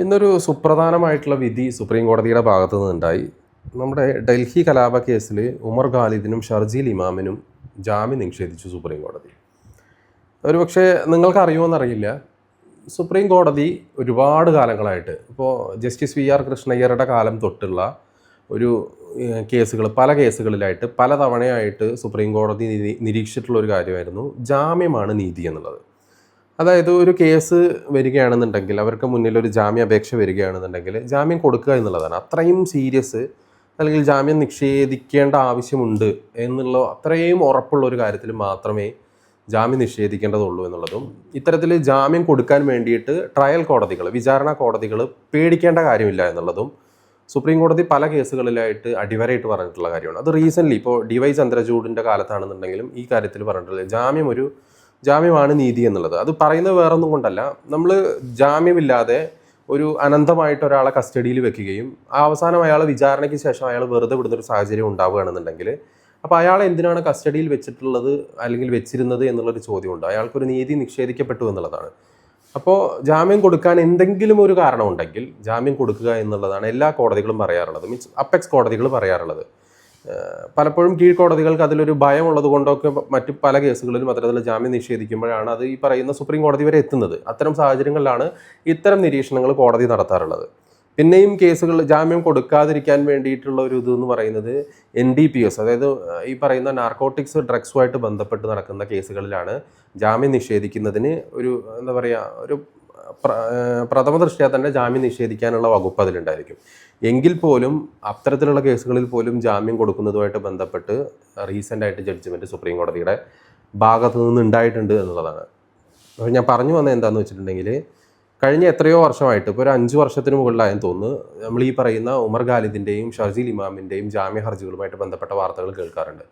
ഇന്നൊരു സുപ്രധാനമായിട്ടുള്ള വിധി സുപ്രീം കോടതിയുടെ ഭാഗത്തു നിന്നുണ്ടായി. നമ്മുടെ ഡൽഹി കലാപ കേസിൽ ഉമർ ഖാലിദിനും ഷർജീൽ ഇമാമിനും ജാമ്യം നിഷേധിച്ചു സുപ്രീം കോടതി. ഒരുപക്ഷെ നിങ്ങൾക്ക് അറിയുമോയെന്നറിയില്ല സുപ്രീം കോടതി ഒരുപാട് കാലങ്ങളായിട്ട് ഇപ്പോൾ ജസ്റ്റിസ് വി ആർ കൃഷ്ണയ്യരുടെ കാലം തൊട്ടുള്ള ഒരു കേസുകൾ പല കേസുകളിലായിട്ട് പല തവണയായിട്ട് സുപ്രീം കോടതി നിരീക്ഷിച്ചിട്ടുള്ള ഒരു കാര്യമായിരുന്നു ജാമ്യമാണ് നീതി എന്നുള്ളത്. അതായത് ഒരു കേസ് വരികയാണെന്നുണ്ടെങ്കിൽ അവർക്ക് മുന്നിൽ ഒരു ജാമ്യാപേക്ഷ വരികയാണെന്നുണ്ടെങ്കിൽ ജാമ്യം കൊടുക്കുക എന്നുള്ളതാണ്. അത്രയും സീരിയസ് അല്ലെങ്കിൽ ജാമ്യം നിഷേധിക്കേണ്ട ആവശ്യമുണ്ട് എന്നുള്ള അത്രയും ഉറപ്പുള്ള ഒരു കാര്യത്തിൽ മാത്രമേ ജാമ്യം നിഷേധിക്കേണ്ടതുള്ളൂ എന്നുള്ളതും ഇത്തരത്തിൽ ജാമ്യം കൊടുക്കാൻ വേണ്ടിയിട്ട് ട്രയൽ കോടതികൾ വിചാരണ കോടതികൾ പേടിക്കേണ്ട കാര്യമില്ല എന്നുള്ളതും സുപ്രീം കോടതി പല കേസുകളിലായിട്ട് അടിവരയിട്ട് പറഞ്ഞിട്ടുള്ള കാര്യമാണ്. അത് റീസെന്റ്ലി ഇപ്പോൾ ഡി വൈ ചന്ദ്രചൂഡിന്റെ കാലത്താണെന്നുണ്ടെങ്കിലും ഈ കാര്യത്തിൽ പറഞ്ഞിട്ടുള്ളത് ജാമ്യം ഒരു ജാമ്യമാണ് നീതി എന്നുള്ളത്. അത് പറയുന്നത് വേറൊന്നും കൊണ്ടല്ല. നമ്മൾ ജാമ്യമില്ലാതെ ഒരു അനന്തമായിട്ട് ഒരാളെ കസ്റ്റഡിയിൽ വെക്കുകയും ആ അവസാനം അയാൾ വിചാരണയ്ക്ക് ശേഷം അയാൾ വെറുതെ വിടുന്ന ഒരു സാഹചര്യം ഉണ്ടാവുകയാണെന്നുണ്ടെങ്കിൽ അപ്പോൾ അയാൾ എന്തിനാണ് കസ്റ്റഡിയിൽ വെച്ചിട്ടുള്ളത് അല്ലെങ്കിൽ വെച്ചിരുന്നത് എന്നുള്ളൊരു ചോദ്യമുണ്ട്. അയാൾക്കൊരു നീതി നിഷേധിക്കപ്പെട്ടു എന്നുള്ളതാണ്. അപ്പോൾ ജാമ്യം കൊടുക്കാൻ എന്തെങ്കിലും ഒരു കാരണമുണ്ടെങ്കിൽ ജാമ്യം കൊടുക്കുക എന്നുള്ളതാണ് എല്ലാ കോടതികളും പറയാറുള്ളത്. മീൻസ് അപ്പെക്സ് കോടതികൾ പറയാറുള്ളത്. പലപ്പോഴും കീഴ്ക്കോടതികൾക്ക് അതിലൊരു ഭയമുള്ളത് കൊണ്ടൊക്കെ മറ്റു പല കേസുകളിലും അത്തരത്തിൽ ജാമ്യം നിഷേധിക്കുമ്പോഴാണ് അത് ഈ പറയുന്ന സുപ്രീം കോടതി വരെ എത്തുന്നത്. അത്തരം സാഹചര്യങ്ങളിലാണ് ഇത്തരം നിരീക്ഷണങ്ങൾ കോടതി നടത്താറുള്ളത്. പിന്നെയും കേസുകൾ ജാമ്യം കൊടുക്കാതിരിക്കാൻ വേണ്ടിയിട്ടുള്ള ഒരു ഇത് എന്ന് പറയുന്നത് എൻ ഡി പി എസ് അതായത് ഈ പറയുന്ന നാർക്കോട്ടിക്സ് ഡ്രഗ്സുമായിട്ട് ബന്ധപ്പെട്ട് നടക്കുന്ന കേസുകളിലാണ് ജാമ്യം നിഷേധിക്കുന്നതിന് ഒരു എന്താ പറയുക ഒരു പ്രഥമ ദൃഷ്ടിയാൽ തന്നെ ജാമ്യം നിഷേധിക്കാനുള്ള വകുപ്പ് അതിലുണ്ടായിരിക്കും. എങ്കിൽ പോലും അത്തരത്തിലുള്ള കേസുകളിൽ പോലും ജാമ്യം കൊടുക്കുന്നതുമായിട്ട് ബന്ധപ്പെട്ട് റീസെന്റ് ആയിട്ട് ജഡ്ജ്മെന്റ് സുപ്രീം കോടതിയുടെ ഭാഗത്തു നിന്ന് ഉണ്ടായിട്ടുണ്ട് എന്നുള്ളതാണ്. അപ്പോൾ ഞാൻ പറഞ്ഞു വന്നത് എന്താണെന്ന് വെച്ചിട്ടുണ്ടെങ്കിൽ കഴിഞ്ഞ എത്രയോ വർഷമായിട്ട് ഇപ്പോൾ ഒരു അഞ്ച് വർഷത്തിന് മുകളിലായെന്ന് തോന്നുന്നു നമ്മൾ ഈ പറയുന്ന ഉമർ ഖാലിദിന്റെയും ഷർജീൽ ഇമാമിന്റെയും ജാമ്യ ഹർജികളുമായിട്ട് ബന്ധപ്പെട്ട വാർത്തകൾ കേൾക്കാറുണ്ട്.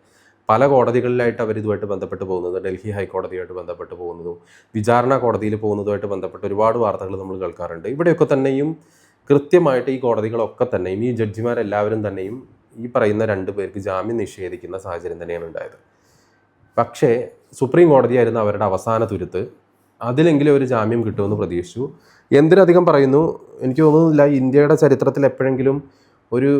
പല കോടതികളിലായിട്ട് അവർ ഇതുമായിട്ട് ബന്ധപ്പെട്ട് പോകുന്നത് ഡൽഹി ഹൈക്കോടതിയായിട്ട് ബന്ധപ്പെട്ട് പോകുന്നതും വിചാരണ കോടതിയിൽ പോകുന്നതുമായിട്ട് ബന്ധപ്പെട്ട് ഒരുപാട് വാർത്തകൾ നമ്മൾ കേൾക്കാറുണ്ട്. ഇവിടെയൊക്കെ തന്നെയും കൃത്യമായിട്ട് ഈ കോടതികളൊക്കെ തന്നെയും ഈ ജഡ്ജിമാരെല്ലാവരും തന്നെയും ഈ പറയുന്ന രണ്ട് പേർക്ക് ജാമ്യം നിഷേധിക്കുന്ന സാഹചര്യം തന്നെയാണ് ഉണ്ടായത്. പക്ഷേ സുപ്രീം കോടതിയായിരുന്നു അവരുടെ അവസാന തുരുത്ത് അതിലെങ്കിലും ഒരു ജാമ്യം കിട്ടുമെന്ന് പ്രതീക്ഷിച്ചു. എന്തിനധികം പറയുന്നു? എനിക്ക് തോന്നുന്നില്ല ഇന്ത്യയുടെ ചരിത്രത്തിൽ എപ്പോഴെങ്കിലും ഒരു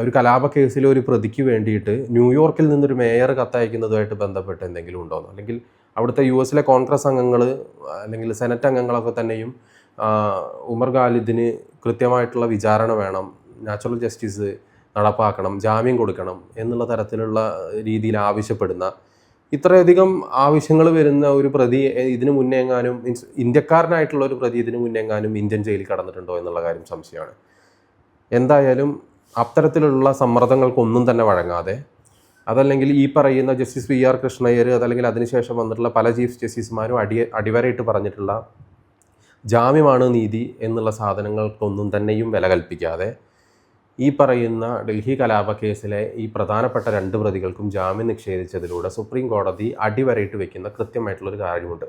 ഒരു കലാപ കേസിലെ ഒരു പ്രതിക്ക് വേണ്ടിയിട്ട് ന്യൂയോർക്കിൽ നിന്നൊരു മേയർ കത്തയക്കുന്നതുമായിട്ട് ബന്ധപ്പെട്ട് എന്തെങ്കിലും ഉണ്ടോ അല്ലെങ്കിൽ അവിടുത്തെ യു എസിലെ കോൺഗ്രസ് അംഗങ്ങൾ അല്ലെങ്കിൽ സെനറ്റ് അംഗങ്ങളൊക്കെ തന്നെയും ഉമർ ഖാലിദിന് കൃത്യമായിട്ടുള്ള വിചാരണ വേണം നാച്ചുറൽ ജസ്റ്റിസ് നടപ്പാക്കണം ജാമ്യം കൊടുക്കണം എന്നുള്ള തരത്തിലുള്ള രീതിയിൽ ആവശ്യപ്പെടുന്ന ഇത്രയധികം ആവശ്യങ്ങൾ വരുന്ന ഒരു പ്രതി ഇതിന് ഇതിനു മുന്നേ എങ്ങാനും മീൻസ് ഇന്ത്യക്കാരനായിട്ടുള്ള ഒരു പ്രതി ഇതിനു മുന്നേ എങ്ങാനും ഇന്ത്യൻ ജയിലിൽ കടന്നിട്ടുണ്ടോ എന്നുള്ള കാര്യം സംശയമാണ്. എന്തായാലും അത്തരത്തിലുള്ള സമ്മർദ്ദങ്ങൾക്കൊന്നും തന്നെ വഴങ്ങാതെ അതല്ലെങ്കിൽ ഈ പറയുന്ന ജസ്റ്റിസ് വി ആർ കൃഷ്ണയ്യർ അതല്ലെങ്കിൽ അതിനുശേഷം വന്നിട്ടുള്ള പല ചീഫ് ജസ്റ്റിസുമാരും അടി അടിവരയിട്ട് പറഞ്ഞിട്ടുള്ള ജാമ്യമാണ് നീതി എന്നുള്ള സാധനങ്ങൾക്കൊന്നും തന്നെയും വില കൽപ്പിക്കാതെ ഈ പറയുന്ന ഡൽഹി കലാപ കേസിലെ ഈ പ്രധാനപ്പെട്ട രണ്ട് പ്രതികൾക്കും ജാമ്യം നിഷേധിച്ചതിലൂടെ സുപ്രീം കോടതി അടിവരയിട്ട് വെക്കുന്ന കൃത്യമായിട്ടുള്ളൊരു കാര്യമുണ്ട്.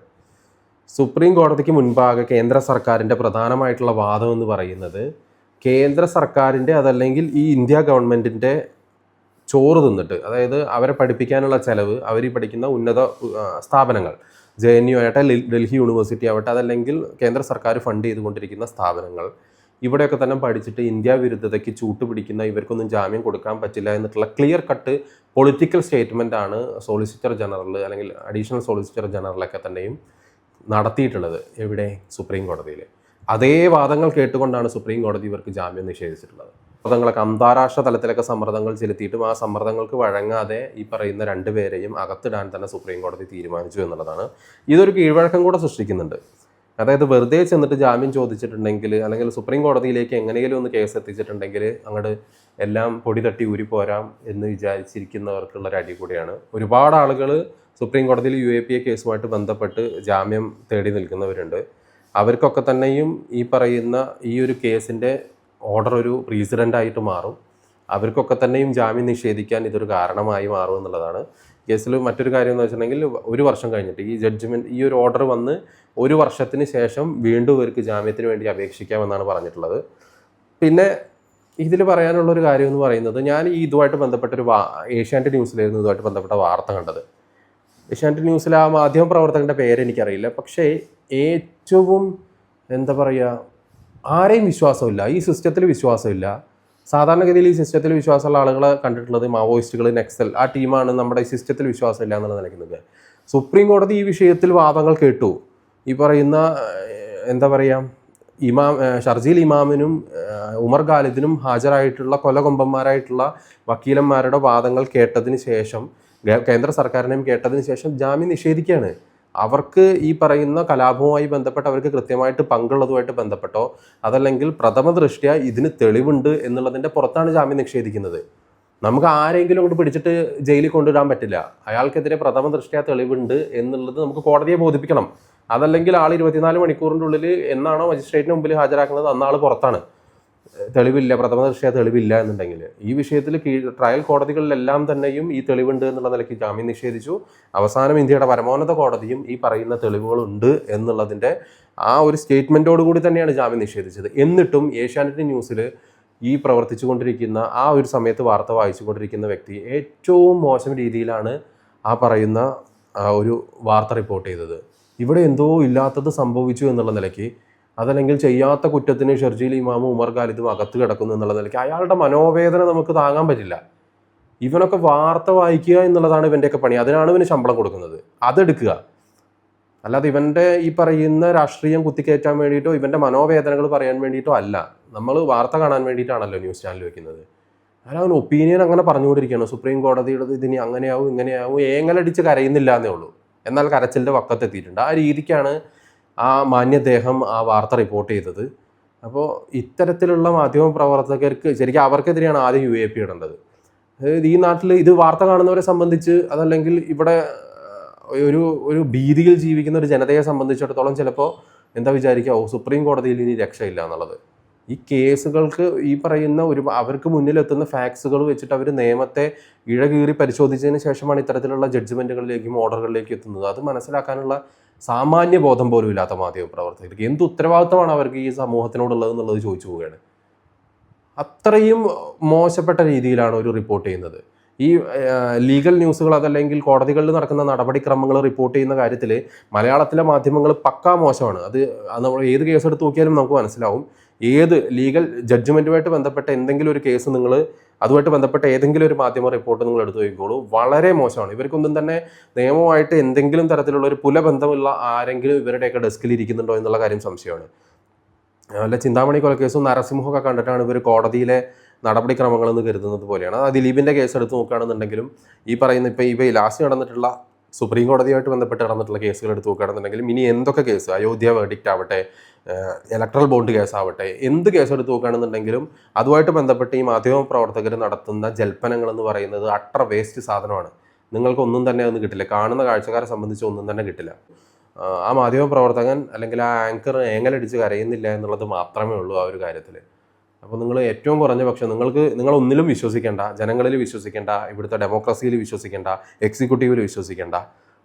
സുപ്രീം കോടതിക്ക് മുൻപാകെ കേന്ദ്ര സർക്കാരിന്റെ പ്രധാനമായിട്ടുള്ള വാദം എന്ന് പറയുന്നത് കേന്ദ്ര സർക്കാരിന്റെ അതല്ലെങ്കിൽ ഈ ഇന്ത്യ ഗവൺമെന്റിന്റെ ചോറ് തിന്നിട്ട് അതായത് അവരെ പഠിപ്പിക്കാനുള്ള ചിലവ് അവർ പഠിക്കുന്ന ഉന്നത സ്ഥാപനങ്ങൾ ജെ എൻ യു ആകട്ടെ ഡൽഹി യൂണിവേഴ്സിറ്റി ആവട്ടെ അതല്ലെങ്കിൽ കേന്ദ്ര സർക്കാർ ഫണ്ട് ചെയ്തുകൊണ്ടിരിക്കുന്ന സ്ഥാപനങ്ങൾ ഇവിടെയൊക്കെ തന്നെ പഠിച്ചിട്ട് ഇന്ത്യ വിരുദ്ധതയ്ക്ക് ചൂട്ടുപിടിക്കുന്ന ഇവർക്കൊന്നും ജാമ്യം കൊടുക്കാൻ പറ്റില്ല എന്നിട്ടുള്ള ക്ലിയർ കട്ട് പൊളിറ്റിക്കൽ സ്റ്റേറ്റ്മെന്റ് ആണ് സോളിസിറ്റർ ജനറൽ അല്ലെങ്കിൽ അഡീഷണൽ സോളിസിറ്റർ ജനറലൊക്കെ തന്നെയും നടത്തിയിട്ടുള്ളത് എവിടെ? സുപ്രീം കോടതിയിൽ. അതേ വാദങ്ങൾ കേട്ടുകൊണ്ടാണ് സുപ്രീം കോടതി ഇവർക്ക് ജാമ്യം നിഷേധിച്ചിട്ടുള്ളത്. സമ്മർദ്ദങ്ങളൊക്കെ അന്താരാഷ്ട്ര തലത്തിലൊക്കെ സമ്മർദ്ദങ്ങൾ ചെലുത്തിയിട്ടും ആ സമ്മർദ്ദങ്ങൾക്ക് വഴങ്ങാതെ ഈ പറയുന്ന രണ്ടുപേരെയും അകത്തിടാൻ തന്നെ സുപ്രീം കോടതി തീരുമാനിച്ചു എന്നുള്ളതാണ്. ഇതൊരു കീഴ്വഴക്കം കൂടെ സൃഷ്ടിക്കുന്നുണ്ട്. അതായത് വെറുതെ ചെന്നിട്ട് ജാമ്യം ചോദിച്ചിട്ടുണ്ടെങ്കിൽ അല്ലെങ്കിൽ സുപ്രീം കോടതിയിലേക്ക് എങ്ങനെയെങ്കിലും ഒന്ന് കേസ് എത്തിച്ചിട്ടുണ്ടെങ്കിൽ അങ്ങോട്ട് എല്ലാം പൊടി തട്ടി പോരാം എന്ന് വിചാരിച്ചിരിക്കുന്നവർക്കുള്ള ഒരു അടി കൂടിയാണ്. ഒരുപാട് ആളുകൾ സുപ്രീം കോടതിയിൽ യു എ പി എ കേസുമായിട്ട് ബന്ധപ്പെട്ട് ജാമ്യം തേടി നിൽക്കുന്നവരുണ്ട്. അവർക്കൊക്കെ തന്നെയും ഈ പറയുന്ന ഈ ഒരു കേസിന്റെ ഓർഡർ ഒരു പ്രീസിഡന്റ് ആയിട്ട് മാറും. അവർക്കൊക്കെ തന്നെയും ജാമ്യം നിഷേധിക്കാൻ ഇതൊരു കാരണമായി മാറും എന്നുള്ളതാണ്. കേസിൽ മറ്റൊരു കാര്യം എന്ന് വെച്ചിട്ടുണ്ടെങ്കിൽ ഒരു വർഷം കഴിഞ്ഞിട്ട് ഈ ജഡ്ജ്മെന്റ് ഈ ഒരു ഓർഡർ വന്ന് ഒരു വർഷത്തിന് ശേഷം വീണ്ടും ഇവർക്ക് ജാമ്യത്തിന് വേണ്ടി അപേക്ഷിക്കാമെന്നാണ് പറഞ്ഞിട്ടുള്ളത്. പിന്നെ ഇതിൽ പറയാനുള്ളൊരു കാര്യം എന്ന് പറയുന്നത് ഞാൻ ഈ ഇതുമായിട്ട് ബന്ധപ്പെട്ടൊരു വാ ഏഷ്യാനെറ്റ് ന്യൂസിലായിരുന്നു ഇതുമായിട്ട് ബന്ധപ്പെട്ട വാർത്ത കണ്ടത്. ഏഷ്യാനെറ്റ് ന്യൂസിൽ ആ മാധ്യമ പ്രവർത്തകന്റെ പേര് എനിക്കറിയില്ല പക്ഷേ ഏറ്റവും എന്താ പറയുക ആരെയും വിശ്വാസമില്ല. ഈ സിസ്റ്റത്തിൽ വിശ്വാസമില്ല. സാധാരണഗതിയിൽ ഈ സിസ്റ്റത്തിൽ വിശ്വാസമുള്ള ആളുകളെ കണ്ടിട്ടുള്ളത് മാവോയിസ്റ്റുകൾ നെക്സൽ ആ ടീമാണ് നമ്മുടെ ഈ സിസ്റ്റത്തിൽ വിശ്വാസമില്ല എന്നുള്ള നിലയ്ക്കുന്നത്. സുപ്രീം കോടതി ഈ വിഷയത്തിൽ വാദങ്ങൾ കേട്ടു. ഈ പറയുന്ന എന്താ പറയുക ഇമാം ഷർജീൽ ഇമാമിനും ഉമർ ഖാലിദിനും ഹാജരായിട്ടുള്ള കൊലകൊമ്പന്മാരായിട്ടുള്ള വക്കീലന്മാരുടെ വാദങ്ങൾ കേട്ടതിന് ശേഷം കേന്ദ്ര സർക്കാരിനെയും കേട്ടതിന് ശേഷം ജാമ്യം നിഷേധിക്കുകയാണ്. അവർക്ക് ഈ പറയുന്ന കലാപവുമായി ബന്ധപ്പെട്ട് അവർക്ക് കൃത്യമായിട്ട് പങ്കുള്ളതുമായിട്ട് ബന്ധപ്പെട്ടോ? അതല്ലെങ്കിൽ പ്രഥമ ദൃഷ്ട്യാ ഇതിന് തെളിവുണ്ട് എന്നുള്ളതിന്റെ പുറത്താണ് ജാമ്യം നിഷേധിക്കുന്നത്. നമുക്ക് ആരെങ്കിലും കൊണ്ട് പിടിച്ചിട്ട് ജയിലിൽ കൊണ്ടുവരാൻ പറ്റില്ല. അയാൾക്കെതിരെ പ്രഥമ ദൃഷ്ട്യാ തെളിവുണ്ട് എന്നുള്ളത് നമുക്ക് കോടതിയെ ബോധിപ്പിക്കണം. അതല്ലെങ്കിൽ ആൾ ഇരുപത്തിനാല് മണിക്കൂറിന്റെ ഉള്ളിൽ എന്നാണോ മജിസ്ട്രേറ്റിന് മുമ്പിൽ ഹാജരാക്കുന്നത് അന്നാൾ പുറത്താണ്. തെളിവില്ല പ്രഥമ ദൃഷ്ടിയ തെളിവില്ല എന്നുണ്ടെങ്കിൽ. ഈ വിഷയത്തിൽ കീഴ് ട്രയൽ കോടതികളിലെല്ലാം തന്നെയും ഈ തെളിവുണ്ട് എന്നുള്ള നിലയ്ക്ക് ജാമ്യം നിഷേധിച്ചു. അവസാനം ഇന്ത്യയുടെ പരമോന്നത കോടതിയും ഈ പറയുന്ന തെളിവുകളുണ്ട് എന്നുള്ളതിന്റെ ആ ഒരു സ്റ്റേറ്റ്മെന്റോട് കൂടി തന്നെയാണ് ജാമ്യം നിഷേധിച്ചത്. എന്നിട്ടും ഏഷ്യാനെറ്റ് ന്യൂസിൽ ഈ പ്രവർത്തിച്ചുകൊണ്ടിരിക്കുന്ന ആ ഒരു സമയത്ത് വാർത്ത വായിച്ചുകൊണ്ടിരിക്കുന്ന വ്യക്തി ഏറ്റവും മോശം രീതിയിലാണ് ആ പറയുന്ന ഒരു വാർത്ത റിപ്പോർട്ട് ചെയ്തത്. ഇവിടെ എന്തോ ഇല്ലാത്തത് സംഭവിച്ചു എന്നുള്ള നിലയ്ക്ക് അതല്ലെങ്കിൽ ചെയ്യാത്ത കുറ്റത്തിന് ഷർജീൽ ഇമാമും ഉമർ ഖാലിദും അകത്ത് കിടക്കുന്നു എന്നുള്ള നിലയ്ക്ക് അയാളുടെ മനോവേദന നമുക്ക് താങ്ങാൻ പറ്റില്ല. ഇവനൊക്കെ വാർത്ത വായിക്കുക എന്നുള്ളതാണ് ഇവന്റെയൊക്കെ പണി. അതിനാണ് ഇവന് ശമ്പളം കൊടുക്കുന്നത്. അതെടുക്കുക. അല്ലാതെ ഇവന്റെ ഈ പറയുന്ന രാഷ്ട്രീയം കുത്തിക്കയറ്റാൻ വേണ്ടിയിട്ടോ ഇവന്റെ മനോവേദനകൾ പറയാൻ വേണ്ടിയിട്ടോ അല്ല. നമ്മൾ വാർത്ത കാണാൻ വേണ്ടിയിട്ടാണല്ലോ ന്യൂസ് ചാനൽ വെക്കുന്നത്. അവൻ ഒപ്പീനിയൻ അങ്ങനെ പറഞ്ഞുകൊണ്ടിരിക്കുകയാണ്. സുപ്രീം കോടതിയുടെ ഇതിന് അങ്ങനെയാവും ഇങ്ങനെയാവും ഏങ്ങലടിച്ച് കരയുന്നില്ല എന്നേ ഉള്ളൂ. എന്നാൽ കരച്ചിലിന്റെ വക്കത്തെത്തിയിട്ടുണ്ട് ആ രീതിക്കാണ് ആ മാന്യദേഹം ആ വാർത്ത റിപ്പോർട്ട് ചെയ്തത്. അപ്പോൾ ഇത്തരത്തിലുള്ള മാധ്യമ പ്രവർത്തകർക്ക് ശരിക്കും അവർക്കെതിരെയാണ് ആദ്യം യു എ പി ഇടേണ്ടത്. ഈ നാട്ടിൽ ഇത് വാർത്ത കാണുന്നവരെ സംബന്ധിച്ച് അതല്ലെങ്കിൽ ഇവിടെ ഒരു ഒരു ഭീതിയിൽ ജീവിക്കുന്ന ഒരു ജനതയെ സംബന്ധിച്ചിടത്തോളം ചിലപ്പോൾ എന്താ വിചാരിക്കുക ഓ സുപ്രീം കോടതിയിൽ ഇനി രക്ഷയില്ല എന്നുള്ളത്. ഈ കേസുകൾക്ക് ഈ പറയുന്ന ഒരു അവർക്ക് മുന്നിലെത്തുന്ന ഫാക്സുകൾ വെച്ചിട്ട് അവർ നിയമത്തെ ഇഴകീറി പരിശോധിച്ചതിന് ശേഷമാണ് ഇത്തരത്തിലുള്ള ജഡ്ജ്മെന്റുകളിലേക്കും ഓർഡറുകളിലേക്കും എത്തുന്നത്. അത് മനസ്സിലാക്കാനുള്ള സാമാന്യ ബോധം പോലും ഇല്ലാത്ത മാധ്യമ പ്രവർത്തകർക്ക് എന്ത് ഉത്തരവാദിത്തമാണ് അവർക്ക് ഈ സമൂഹത്തിനോടുള്ളത് എന്നുള്ളത് ചോദിച്ചു പോവുകയാണ്. അത്രയും മോശപ്പെട്ട രീതിയിലാണ് ഒരു റിപ്പോർട്ട് ചെയ്യുന്നത്. ഈ ലീഗൽ ന്യൂസുകൾ അതല്ലെങ്കിൽ കോടതികളിൽ നടക്കുന്ന നടപടിക്രമങ്ങൾ റിപ്പോർട്ട് ചെയ്യുന്ന കാര്യത്തിൽ മലയാളത്തിലെ മാധ്യമങ്ങൾ പക്കാ മോശമാണ്. അത് നമ്മൾ ഏത് കേസ് എടുത്ത് നോക്കിയാലും നമുക്ക് മനസ്സിലാവും. ഏത് ലീഗൽ ജഡ്ജ്മെന്റുമായിട്ട് ബന്ധപ്പെട്ട എന്തെങ്കിലും ഒരു കേസ് നിങ്ങൾ അതുമായിട്ട് ബന്ധപ്പെട്ട ഏതെങ്കിലും ഒരു മാധ്യമ റിപ്പോർട്ട് നിങ്ങൾ എടുത്തു നോക്കിക്കോളൂ. വളരെ മോശമാണ്. ഇവർക്കൊന്നും തന്നെ നിയമമായിട്ട് എന്തെങ്കിലും തരത്തിലുള്ള ഒരു പുലബന്ധമുള്ള ആരെങ്കിലും ഇവരുടെയൊക്കെ ഡെസ്കിൽ ഇരിക്കുന്നുണ്ടോ എന്നുള്ള കാര്യം സംശയമാണ്. അല്ല ചിന്താമണി കൊലക്കേസും നരസിംഹമൊക്കെ കണ്ടിട്ടാണ് ഇവർ കോടതിയിലെ നടപടിക്രമങ്ങളെന്ന് കരുതുന്നത് പോലെയാണ്. അത് ദിലീപിന്റെ കേസ് എടുത്ത് നോക്കുകയാണെന്നുണ്ടെങ്കിലും ഈ പറയുന്ന ഇപ്പോൾ ഇവ ലാസ്റ്റ് നടന്നിട്ടുള്ള സുപ്രീം കോടതിയുമായിട്ട് ബന്ധപ്പെട്ട് നടന്നിട്ടുള്ള കേസുകൾ എടുത്ത് നോക്കുകയാണെന്നുണ്ടെങ്കിലും ഇനി എന്തൊക്കെ കേസ്? അയോധ്യ വേർഡിക്റ്റ് ആവട്ടെ ഇലക്ട്രൽ ബോണ്ട് കേസാവട്ടെ എന്ത് കേസ് എടുത്ത് നോക്കുകയാണെന്നുണ്ടെങ്കിലും അതുമായിട്ട് ബന്ധപ്പെട്ട് ഈ മാധ്യമ പ്രവർത്തകർ നടത്തുന്ന ജൽപ്പനങ്ങൾ എന്ന് പറയുന്നത് അട്ടർ വേസ്റ്റ് സാധനമാണ്. നിങ്ങൾക്കൊന്നും തന്നെ ഒന്നും കിട്ടില്ല. കാണുന്ന കാഴ്ചക്കാരെ സംബന്ധിച്ച് ഒന്നും തന്നെ കിട്ടില്ല. ആ, മാധ്യമ പ്രവർത്തകൻ അല്ലെങ്കിൽ ആ ആങ്കർ ഏങ്ങലടിച്ച് കരയുന്നില്ല എന്നുള്ളത് മാത്രമേ ഉള്ളൂ ആ ഒരു കാര്യത്തിൽ അപ്പോൾ നിങ്ങൾ ഏറ്റവും കുറഞ്ഞ പക്ഷം നിങ്ങൾക്ക് നിങ്ങൾ ഒന്നിലും വിശ്വസിക്കേണ്ട ജനങ്ങളിൽ വിശ്വസിക്കേണ്ട ഇവിടുത്തെ ഡെമോക്രസിയിൽ വിശ്വസിക്കേണ്ട എക്സിക്യൂട്ടീവിൽ വിശ്വസിക്കേണ്ട.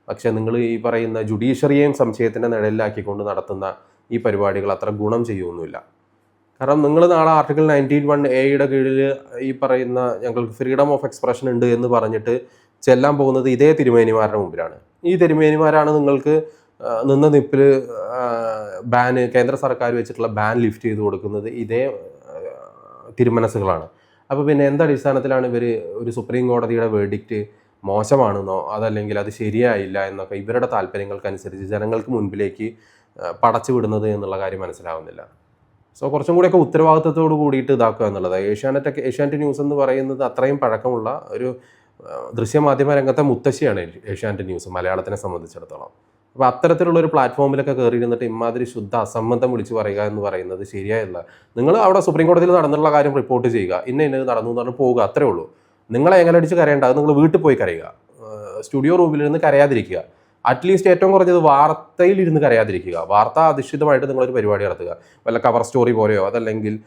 പക്ഷേ നിങ്ങൾ ഈ പറയുന്ന ജുഡീഷ്യറിയെയും സംശയത്തിന്റെ നിഴലിലാക്കിക്കൊണ്ട് നടത്തുന്ന ഈ പരിപാടികൾ അത്ര ഗുണം ചെയ്യുമൊന്നുമില്ല കാരണം നിങ്ങൾ നാളെ ആർട്ടിക്കിൾ നയന്റീൻ വൺ എയുടെ കീഴിൽ ഈ പറയുന്ന ഞങ്ങൾക്ക് ഫ്രീഡം ഓഫ് എക്സ്പ്രഷൻ ഉണ്ട് എന്ന് പറഞ്ഞിട്ട് ചെല്ലാൻ പോകുന്നത് ഇതേ തിരുമേനിമാരുടെ മുമ്പിലാണ്. ഈ തിരുമേനിമാരാണ് നിങ്ങൾക്ക് നിന്ന നിപ്പിൽ ബാൻ കേന്ദ്ര സർക്കാർ വെച്ചിട്ടുള്ള ബാൻ ലിഫ്റ്റ് ചെയ്ത് കൊടുക്കുന്നത് ഇതേ തിരുമനസ്സുകളാണ്. അപ്പോൾ പിന്നെ എന്ത് അടിസ്ഥാനത്തിലാണ് ഇവർ ഒരു സുപ്രീം കോടതിയുടെ വേർഡിക്റ്റ് മോശമാണെന്നോ അതല്ലെങ്കിൽ അത് ശരിയായില്ല എന്നൊക്കെ ഇവരുടെ താല്പര്യങ്ങൾക്കനുസരിച്ച് ജനങ്ങൾക്ക് മുൻപിലേക്ക് പടച്ചു വിടുന്നത് എന്നുള്ള കാര്യം മനസ്സിലാവുന്നില്ല. സോ കുറച്ചും കൂടിയൊക്കെ ഉത്തരവാദിത്തത്തോട് കൂടിയിട്ട് ഇതാക്കുക എന്നുള്ളത്. ഏഷ്യാനെറ്റ് ഏഷ്യാനെറ്റ് ന്യൂസ് എന്ന് പറയുന്നത് അത്രയും പഴക്കമുള്ള ഒരു ദൃശ്യമാധ്യമ രംഗത്തെ മുത്തശ്ശിയാണ് ഏഷ്യാനെറ്റ് ന്യൂസ് മലയാളത്തിനെ സംബന്ധിച്ചിടത്തോളം. അപ്പോൾ അത്തരത്തിലുള്ള ഒരു പ്ലാറ്റ്ഫോമിലൊക്കെ കയറി ഇരുന്നിട്ട് ഇമാതിരി ശുദ്ധ അസംബന്ധം വിളിച്ചു പറയുക എന്ന് പറയുന്നത് ശരിയായല്ല. നിങ്ങൾ അവിടെ സുപ്രീം കോടതിയിൽ നടന്നിട്ടുള്ള കാര്യം റിപ്പോർട്ട് ചെയ്യുക. ഇന്ന ഇന്നത് നടന്നു എന്ന് പറഞ്ഞ് പോവുക. അത്രേ ഉള്ളൂ. നിങ്ങളെ എങ്ങനെ അടിച്ച് കരയേണ്ട. അത് നിങ്ങൾ വീട്ടിൽ പോയി കരയുക. സ്റ്റുഡിയോ റൂമിലിരുന്ന് കരയാതിരിക്കുക. അറ്റ്ലീസ്റ്റ് ഏറ്റവും കുറഞ്ഞത് വാർത്തയിൽ ഇരുന്ന് കരയാതിരിക്കുക. വാർത്ത അധിഷ്ഠിതമായിട്ട് നിങ്ങളൊരു പരിപാടി നടത്തുക. വല്ല കവർ സ്റ്റോറി പോലെയോ അതല്ലെങ്കിൽ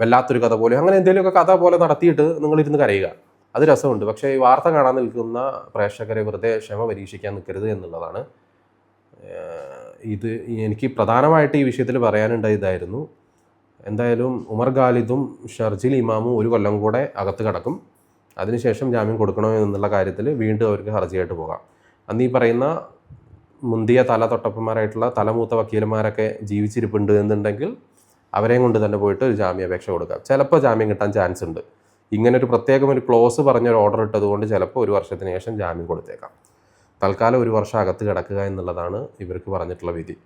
വല്ലാത്തൊരു കഥ പോലെയോ അങ്ങനെ എന്തെങ്കിലുമൊക്കെ കഥ പോലെ നടത്തിയിട്ട് നിങ്ങളിരുന്ന് കരയുക. അത് രസമുണ്ട്. പക്ഷേ ഈ വാർത്ത കാണാൻ നിൽക്കുന്ന പ്രേക്ഷകരെ വെറുതെ ക്ഷമ പരീക്ഷിക്കാൻ നിൽക്കരുത് എന്നുള്ളതാണ് ഇത് എനിക്ക് പ്രധാനമായിട്ട് ഈ വിഷയത്തിൽ പറയാനുണ്ട ഇതായിരുന്നു. എന്തായാലും ഉമർ ഖാലിദും ഷർജിൽ ഇമാമും ഒരു കൊല്ലം കൂടെ അകത്ത് കിടക്കും. അതിനുശേഷം ജാമ്യം കൊടുക്കണോ എന്നുള്ള കാര്യത്തിൽ വീണ്ടും അവർക്ക് ഹർജിയായിട്ട് പോകാം. അന്ന് ഈ പറയുന്ന മുന്തിയ തല തൊട്ടപ്പന്മാരായിട്ടുള്ള തലമൂത്ത വക്കീലന്മാരൊക്കെ ജീവിച്ചിരിപ്പുണ്ട് എന്നുണ്ടെങ്കിൽ അവരെയും കൊണ്ട് തന്നെ പോയിട്ട് ഒരു ജാമ്യാപേക്ഷ കൊടുക്കാം. ചിലപ്പോൾ ജാമ്യം കിട്ടാൻ ചാൻസ് ഉണ്ട് ഇങ്ങനെ ഒരു പ്രത്യേകം ഒരു ക്ലോസ് പറഞ്ഞ ഒരു ഓർഡർ ഇട്ടതുകൊണ്ട് ചിലപ്പോൾ ഒരു വർഷത്തിന് ശേഷം ജാമ്യം കൊടുത്തേക്കാം. തൽക്കാലം ഒരു വർഷം അകത്ത് കിടക്കുക എന്നുള്ളതാണ് ഇവർക്ക് പറഞ്ഞിട്ടുള്ള വിധി.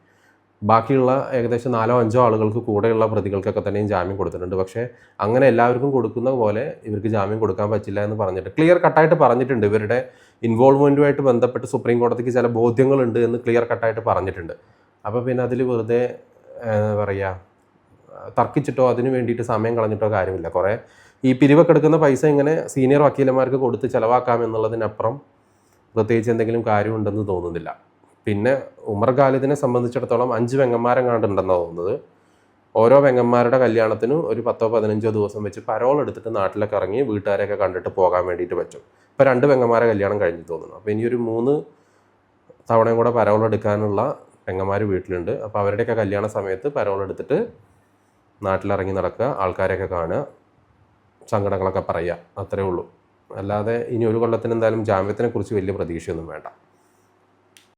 ബാക്കിയുള്ള ഏകദേശം നാലോ അഞ്ചോ ആളുകൾക്ക് കൂടെയുള്ള പ്രതികൾക്കൊക്കെ തന്നെയും ജാമ്യം കൊടുത്തിട്ടുണ്ട്. പക്ഷേ അങ്ങനെ എല്ലാവർക്കും കൊടുക്കുന്ന പോലെ ഇവർക്ക് ജാമ്യം കൊടുക്കാൻ പറ്റില്ല എന്ന് പറഞ്ഞിട്ട് ക്ലിയർ കട്ടായിട്ട് പറഞ്ഞിട്ടുണ്ട്. ഇവരുടെ ഇൻവോൾവ്മെന്റുമായിട്ട് ബന്ധപ്പെട്ട് സുപ്രീം കോടതിക്ക് ചില ബോധ്യങ്ങളുണ്ട് എന്ന് ക്ലിയർ കട്ടായിട്ട് പറഞ്ഞിട്ടുണ്ട്. അപ്പോൾ പിന്നെ അതിൽ വെറുതെ പറയുക തർക്കിച്ചിട്ടോ അതിന് വേണ്ടിയിട്ട് സമയം കളഞ്ഞിട്ടോ കാര്യമില്ല. കുറേ ഈ പിരിവൊക്കെ എടുക്കുന്ന പൈസ ഇങ്ങനെ സീനിയർ വക്കീലന്മാർക്ക് കൊടുത്ത് ചിലവാക്കാം എന്നുള്ളതിനപ്പുറം പ്രത്യേകിച്ച് എന്തെങ്കിലും കാര്യമുണ്ടെന്ന് തോന്നുന്നില്ല. പിന്നെ ഉമർ ഖാലിദിനെ സംബന്ധിച്ചിടത്തോളം അഞ്ച് വെങ്ങന്മാരെ വെങ്ങന്മാരെങ്ങാണ്ടുണ്ടെന്നാണ് തോന്നുന്നത്. ഓരോ വെങ്ങന്മാരുടെ കല്യാണത്തിനും ഒരു പത്തോ പതിനഞ്ചോ ദിവസം വെച്ച് പരോൾ എടുത്തിട്ട് നാട്ടിലൊക്കെ ഇറങ്ങി വീട്ടുകാരെയൊക്കെ കണ്ടിട്ട് പോകാൻ വേണ്ടിയിട്ട് പറ്റും. ഇപ്പോൾ രണ്ട് വെങ്ങന്മാരെ കല്യാണം കഴിഞ്ഞു തോന്നുന്നു. അപ്പോൾ ഇനിയൊരു മൂന്ന് തവണയും കൂടെ പരോൾ എടുക്കാനുള്ള പെങ്ങന്മാർ വീട്ടിലുണ്ട്. അപ്പോൾ അവരുടെയൊക്കെ കല്യാണ സമയത്ത് പരോൾ എടുത്തിട്ട് നാട്ടിലിറങ്ങി നടക്കുക ആൾക്കാരെയൊക്കെ കാണുക സങ്കടങ്ങളൊക്കെ പറയുക. അത്രേ ഉള്ളൂ. അല്ലാതെ ഇനി ഒരു കൊല്ലത്തിന് എന്തായാലും ജാമ്യത്തിനെ കുറിച്ച് വലിയ പ്രതീക്ഷയൊന്നും വേണ്ട.